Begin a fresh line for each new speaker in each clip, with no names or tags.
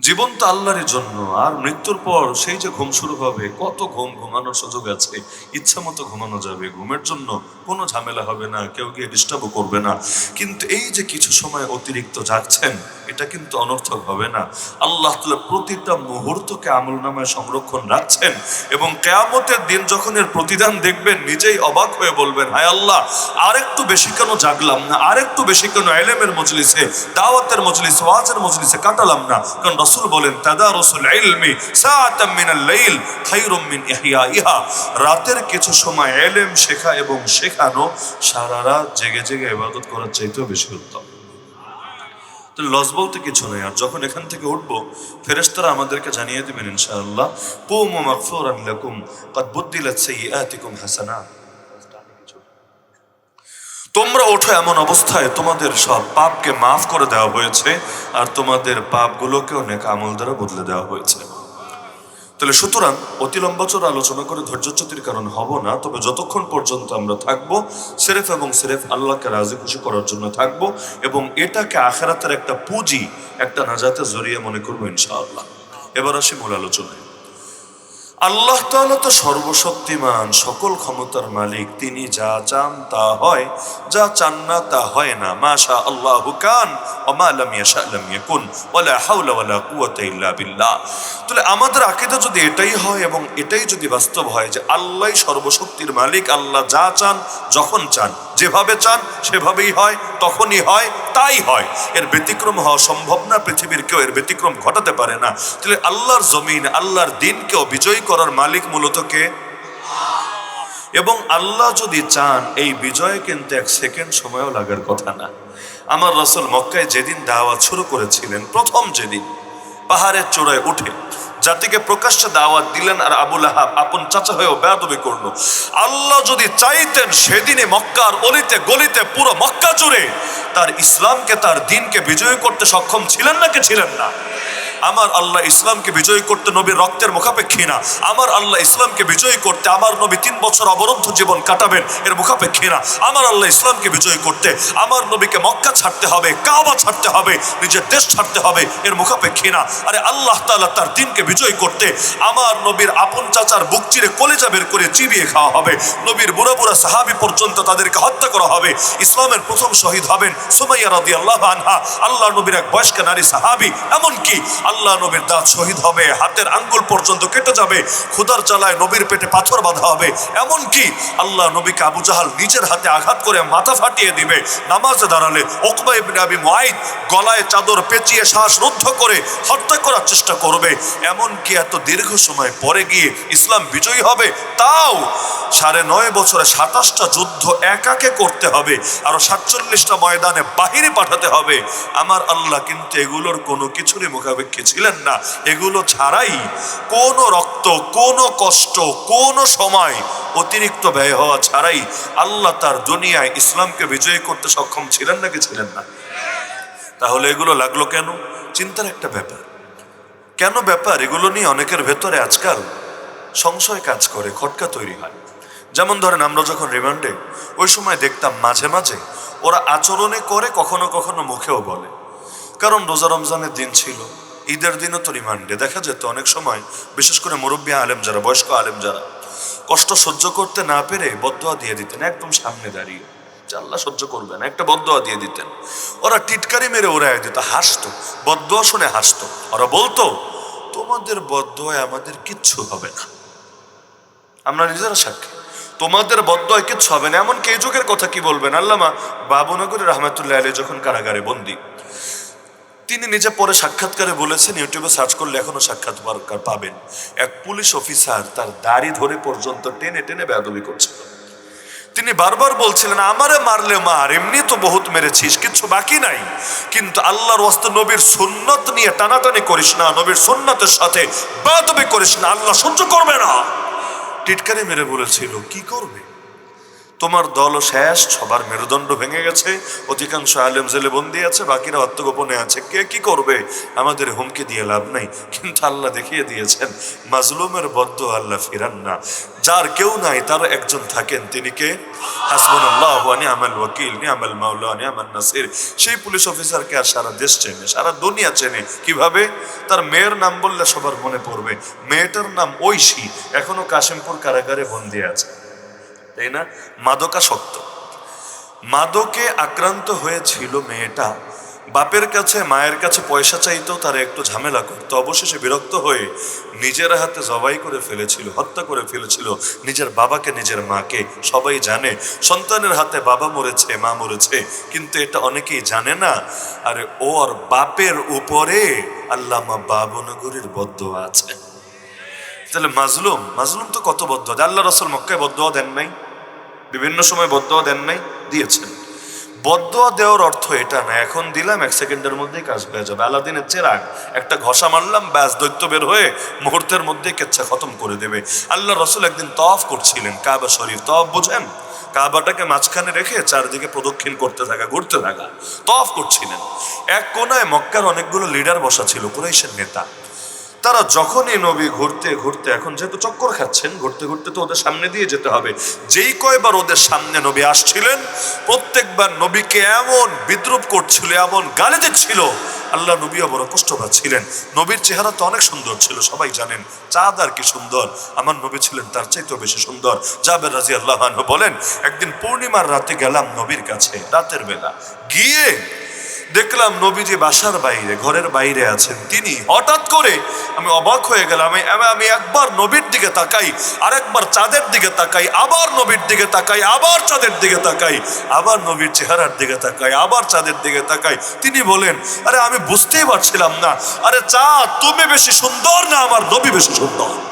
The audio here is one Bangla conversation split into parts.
জীবন তো আল্লাহরের জন্য, আর মৃত্যুর পর সেই যে ঘুম শুরু হবে, কত ঘুম ঘুমানোর সুযোগ আছে। ইচ্ছা মতো ঘুমানো যাবে, ঘুমের জন্য কোনো ঝামেলা হবে না, কেউ গিয়ে ডিস্টার্বও করবে না। কিন্তু এই যে কিছু সময় অতিরিক্ত যাচ্ছেন এটা কিন্তু অনর্থক হবে না। আল্লাহ তাআলা প্রতিটা মুহূর্তকে আমল নামায় সংরক্ষণ রাখছেন এবং কেয়ামতের দিন যখন এর প্রতিদান দেখবেন, নিজেই অবাক হয়ে বলবেন, হায় আল্লাহ আর একটু বেশি কেন জাগলাম না? আর একটু বেশি কেন এলেমের মজলিসে, দাওয়াতের মজলিসে, ওয়াজের মজলিসে কাটালাম না? কারণ রসুল বলেন তাদা রসুল ইলমি লাইল খায়রুম মিন ইহয়া রাতের কিছু সময় এলেম শেখা এবং শেখানো সারা রাত জেগে জেগে ইবাদত করার চাইতেও বেশি উত্তম। তো লস বলতে কিছু নয় আর যখন এখান থেকে উঠবো ফেরেস্তারা আমাদেরকে জানিয়ে দেবেন, ইনশাআল্লাহ, কৌম মাকফুর আল্লাকুম কাদ বুদ্দিলাত সাইয়াতিকুম হাসানা। তোমরা ওঠো এমন অবস্থায়, তোমাদের সব পাপকে মাফ করে দেওয়া হয়েছে, আর তোমাদের পাপগুলোকেও নেক আমল দ্বারা বদলে দেওয়া হয়েছে। তাহলে সুতরাং অতি লম্বাচর আলোচনা করে ধৈর্যচ্যুতির কারণ হব না, তবে যতক্ষণ পর্যন্ত আমরা থাকব, সেরেফ এবং সেরেফ আল্লাহকে রাজি খুশি করার জন্য থাকব এবং এটাকে আখেরাতের একটা পুঁজি, একটা নাজাতে জড়িয়ে মনে করব ইনশাআল্লাহ। এবার আসি মূল আলোচনায়। আল্লাহ তালা তো সর্বশক্তিমান, সকল ক্ষমতার মালিক। তিনি যা চান তা হয়, যা চান না তা হয় না। মাশা আল্লাহু কান ওমা লাম ইয়াশা, লাম ইয়াকুন, ওয়ালা হাওলা ওয়ালা কুওয়াতা তাহলে আমাদের আকীদা যদি এটাই হয় এবং এটাই যদি বাস্তব হয় যে আল্লাহ সর্বশক্তির মালিক, আল্লাহ যা চান, যখন চান, যেভাবে চান, সেভাবেই হয়, তখনই হয়, তাই হয়। এর ব্যতিক্রম হওয়া সম্ভব না, পৃথিবীর কেউ এর ব্যতিক্রম ঘটাতে পারে না। তাহলে আল্লাহর জমিন, আল্লাহর দিনকেও বিজয়ী করার মালিক মূলত কে? এবং আল্লাহ যদি চান, এই বিজয়ে কিন্তু এক সেকেন্ড সময়ও লাগার কথা না। আমার রসুল মক্কায় যেদিন দাওয়াত শুরু করেছিলেন, প্রথম যেদিন, পাহাড়ের চূড়ায় উঠে জাতিকে প্রকাশ্যে দাওয়াত দিলেন আর আবুল আহাব আপন চাচা হয়েও বেয়াদবি করল। আল্লাহ যদি চাইতেন সেদিনে মক্কার অলিতে গলিতে পুরো মক্কা জুড়ে তার ইসলামকে, তার দিনকে বিজয়ী করতে সক্ষম ছিলেন না নাকি ছিলেন না? আমার আল্লাহ ইসলামকে বিজয়ী করতে নবীর রক্তের মুখাপেক্ষী না। আমার আল্লাহ ইসলামকে বিজয়ী করতে আমার নবী তিন বছর অবরুদ্ধ জীবন কাটাবেন, এর মুখাপেক্ষী না। আমার আল্লাহ ইসলামকে বিজয়ী করতে আমার নবীকে মক্কা ছাড়তে হবে, কাবা ছাড়তে হবে, নিজের দেশ ছাড়তে হবে, এর মুখাপেক্ষী না। আরে আল্লাহ তাআলা তার দিনকে বিজয়ী করতে আমার নবীর আপন চাচার বুক চিরে কলেজা বের করে চিবিয়ে খাওয়া হবে। নবীর বুড়া বুড়া সাহাবি পর্যন্ত তাদেরকে হত্যা করা হবে। ইসলামের প্রথম শহীদ হবেন সুমাইয়া আল্লাহ আনহা। আল্লাহ নবীর এক বয়স্ক নারী সাহাবি। এমনকি আল্লাহ নবীর দাঁত শহীদ হবে, হাতের আঙ্গুল পর্যন্ত কেটে যাবে ক্ষুদার জ্বালায় নবীর পেটে পাথর বাঁধা হবে। এমনকি আল্লাহ নবীকে আবু জাহাল নিজের হাতে আঘাত করে মাথা ফাটিয়ে দিবে। নামাজে দাঁড়ালে ওকবা ইবনে আবি মুআইদ গলায় চাদর পেঁচিয়ে শ্বাস রুদ্ধ করে হত্যা করার চেষ্টা করবে। এমনকি এত দীর্ঘ সময় পরে গিয়ে ইসলাম বিজয়ী হবে, তাও সাড়ে নয় বছরে সাতাশটা যুদ্ধ একাকে করতে হবে আরও সাতচল্লিশটা ময়দানে বাহিরে পাঠাতে হবে। আমার আল্লাহ কিন্তু এগুলোর কোনো কিছুরই মুখাপেক্ষী ছিলেন না। এগুলো ছাড়াই কোনো রক্ত, কোনো কষ্ট, কোনো সময় অতিরিক্ত ব্যয় হওয়া ছাড়াই আল্লাহ তার দুনিয়ায় ইসলামকে বিজয়ী করতে সক্ষম ছিলেন নাকি ছিলেন না? তাহলে এগুলো লাগল কেন? চিন্তার একটা ব্যাপার। কেন ব্যাপার? এগুলো নিয়ে অনেকের ভেতরে আজকাল সংশয় কাজ করে, খটকা তৈরি হয়। যেমন ধরেন আমরা যখন রিমান্ডে, ওই সময় দেখতাম মাঝে মাঝে ওরা আচরণে করে কখনো কখনো মুখেও বলে। কারণ রোজা রমজানের দিন ছিল ঈদের দিনও তো রিমান্ডে দেখা যেত অনেক সময়, বিশেষ করে মুরব্বী আলেম যারা, বয়স্ক আলেম যারা, কষ্ট সহ্য করতে না পেরে বদোয়া দিয়ে দিতেন, একদম সামনে দাঁড়িয়ে। আল্লাহ সহ্য করবে না একটা বদোয়া দিয়ে দিতেন। ওরা টিটকারি মেরে ওরাই দিত, হাসতো বদোয়া শুনে হাসতো। ওরা বলতো, তোমাদের বদোয়ায় আমাদের কিচ্ছু হবে না। আমরা নিজেরা সাক্ষী। তোমাদের বদয় কিচ্ছু হবে না, এমনকি এই যুগের কথা কি বলবেন? আল্লামা বাবুনগরী রহমতুল্লাহ আলী যখন কারাগারে বন্দী তিনি নিজে পরে সাক্ষাৎকারে বলেছেন, ইউটিউবে সার্চ করলে এখনও সাক্ষাৎকার পাবেন। এক পুলিশ অফিসার তার দাড়ি ধরে পর্যন্ত টেনে টেনে বেয়াদবি করছিল। তিনি বারবার বলছিলেন, আমারে মারলে মার, এমনি তো বহুত মেরেছিস কিছু বাকি নাই। কিন্তু আল্লাহর ওয়াস্তে নবীর সুন্নত নিয়ে টানাটানি করিস না, নবীর সুন্নতের সাথে বেয়াদবি করিস না, আল্লাহ সহ্য করবে না। টিটকারি মেরে বলেছিল, কি করবে? তোমার দল শেষ, সবার মেরুদণ্ড ভেঙে গেছে, অধিকাংশ আলেম জেলে বন্দি আছে, বাকিরা আত্মগোপনে আছে। কে কি করবে? আমাদের হুমকি দিয়ে লাভ নাই, কিন্তু আল্লাহ দেখিয়ে দিয়েছেন, মাজলুমের বদ্ধ আল্লাহ ফিরান না। যার কেউ নাই, তার একজন থাকেন, তিনি কে? হাসবুন আল্লাহ আনি আমাল ওয়াকিল নি নিয়ামাল মাওলা, নিয়ামাল নাসির। সেই পুলিশ অফিসারকে আর সারা দেশ চেনে, সারা দুনিয়া চেনে। কীভাবে? তার মেয়ের নাম বললে সবার মনে পড়বে। মেয়েটার নাম ঐশী, এখনও কাশিমপুর কারাগারে বন্দি আছে। তাই না? মাদকাসক্ত মাদকে আক্রান্ত হয়েছিল মেয়েটা। বাপের কাছে, মায়ের কাছে পয়সা চাইতো তার একটু ঝামেলা করতো। অবশেষে বিরক্ত হয়ে নিজের হাতে জবাই করে ফেলেছিল, হত্যা করে ফেলেছিল নিজের বাবাকে, নিজের মাকে। সবাই জানে, সন্তানের হাতে বাবা মরেছে, মা মরেছে, কিন্তু এটা অনেকেই জানে না। আরে, ওর বাপের উপরে আল্লামা বাবনগরীর বদ্ধ আছে তাহলে মাজলুম মাজলুম তো কত বদ্ধ আল্লাহ রসুল মক্কায় বদ্ধ দেন নাই? বিভিন্ন সময় বদ্ধ দেন নাই? দিয়েছেন। বদ্ধ দেওয়ার অর্থ এটা না, এখন দিলাম, এক সেকেন্ডের মধ্যেই কাজ হয়ে যাবে। আলাদিনের চেরাগ, একটা ঘষা মারলাম, ব্যাস, দৈত্য বের হয়ে মুহূর্তের মধ্যে কেচ্ছা খতম করে দেবে। আল্লাহ রসুল একদিন তফ করছিলেন, কাবা শরীফ তফ বোঝেন? কাবাটাকে মাঝখানে রেখে চারদিকে প্রদক্ষিণ করতে থাকা, ঘুরতে থাকা তফ করছিলেন। এক কোনায় মক্কার অনেকগুলো লিডার বসা ছিল, কুরাইশের নেতা। তারা যখনই নবী ঘুরতে ঘুরতে, এখন যেহেতু চক্কর খাচ্ছেন, ঘুরতে ঘুরতে তো ওদের সামনে দিয়ে যেতে হবে। যেই কয়বার ওদের সামনে নবী আসছিলেন, প্রত্যেকবার নবীকে এমন বিদ্রুপ করছিল, এমন গালি দিচ্ছিল, আল্লাহ নবীও বড় কষ্ট পাচ্ছিলেন। নবীর চেহারা তো অনেক সুন্দর ছিল, সবাই জানেন। চাঁদ আর কি সুন্দর। আমার নবী ছিলেন তার চাইতেও বেশি সুন্দর। জাবের রাজি আল্লাহ বলেন, একদিন পূর্ণিমার রাতে গেলাম নবীর কাছে, রাতের বেলা। গিয়ে দেখলাম নবীজি বাসার বাইরে, ঘরের বাইরে আছেন তিনি। হঠাৎ করে আমি অবাক হয়ে গেলাম, আমি আমি- একবার নবীর দিকে তাকাই, আরেকবার চাঁদের দিকে তাকাই, আবার নবীর দিকে তাকাই, আবার চাঁদের দিকে তাকাই, আবার নবীর চেহারার দিকে তাকাই, আবার চাঁদের দিকে তাকাই। তিনি বলেন, আরে, আমি বুঝতেই পারছিলাম না। আরে চাঁদ তুমি বেশি সুন্দর না আমার নবী বেশি সুন্দর?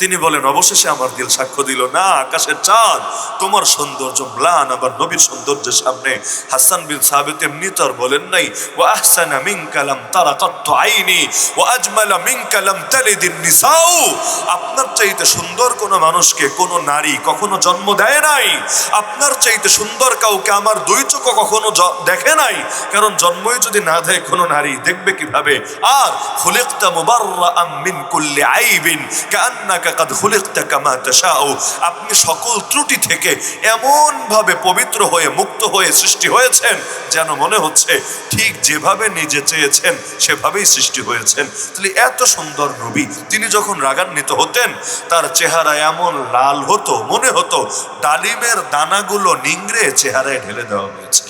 তিনি বলেন, অবশেষে আমার দিল সাক্ষ্য দিল, না, আকাশের চাঁদ, তোমার সৌন্দর্য ম্লান, আবার নবীর সৌন্দর্যের সামনে। হাসান বিন সাহেব এমনি তো বলেন নাই ও আহসানা মিন কালাম তারা তত্ত্ব আইনি ও আজমালা মিন কালাম তালিদিন নিসাউ। আপনার চাইতে সুন্দর কোনো মানুষকে, কোনো নারী কখনো জন্ম দেয় নাই। আপনার চাইতে সুন্দর কাউকে আমার দুই চোখ কখনো দেখে নাই। কারণ জন্মই যদি না দেয় কোনো নারী, দেখবে কীভাবে? আর, খুলিকতা মুবাররাআম মিন কুল্লি আইবিন কান্নাকা কাদ খুলিকতা কামা তাশাউ। আপনি সকল ত্রুটি থেকে এমন ভাবে পবিত্র হয়ে, মুক্ত হয়ে সৃষ্টি হয়েছেন যেন মনে হচ্ছে ঠিক যেভাবে নিজে চেয়েছেন, সেভাবেই সৃষ্টি হয়েছেন। তাহলে এত সুন্দর নবী, তিনি যখন রাগান্বিত হতেন, তার চেহারা এমন লাল হতো, মনে হতো, ডালিমের দানাগুলো নিংড়ে চেহারায় ঢেলে দেওয়া হয়েছে।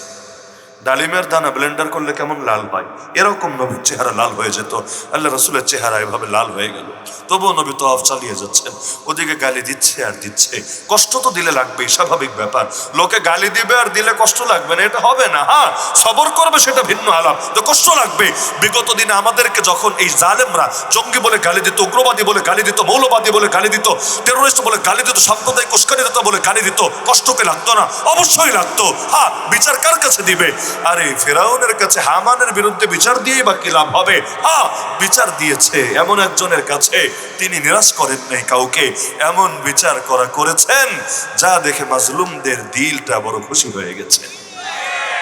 ডালিমের দানা ব্লেন্ডার করলে কেমন লাল হয় এরকম নবীর চেহারা লাল হয়ে যেত। আল্লাহ রসুলের চেহারা এভাবে লাল হয়ে গেল। তবুও নবী তো অফ চালিয়ে যাচ্ছেন। ওদিকে গালি দিচ্ছে আর দিচ্ছে। কষ্ট তো দিলে লাগবেই, স্বাভাবিক ব্যাপার। লোকে গালি দিবে আর দিলে কষ্ট লাগবে না, এটা হবে না। হ্যাঁ সবর করবে সেটা ভিন্ন আলাপ। তো কষ্ট লাগবে। বিগত দিনে আমাদেরকে যখন এই জালেমরা জঙ্গি বলে গালি দিত, উগ্রবাদী বলে গালি দিত, মৌলবাদী বলে গালি দিত টেরোরিস্ট বলে গালি দিত, সাম্প্রদায়িক উস্কানিদাতা বলে গালি দিত কষ্টকে লাগতো না, অবশ্যই লাগতো। হ্যাঁ বিচার কার কাছে দিবে? আরে ফেরাউনের কাছে হামানের বিরুদ্ধে বিচার দিয়েই বা কি লাভ হবে? হ্যাঁ বিচার দিয়েছে এমন একজনের কাছে। তিনি নিরাশ করেন নাই কাউকে। এমন বিচার করা করেছেন, যা দেখে মাজলুমদের দিলটা বড় খুশি হয়ে গেছে।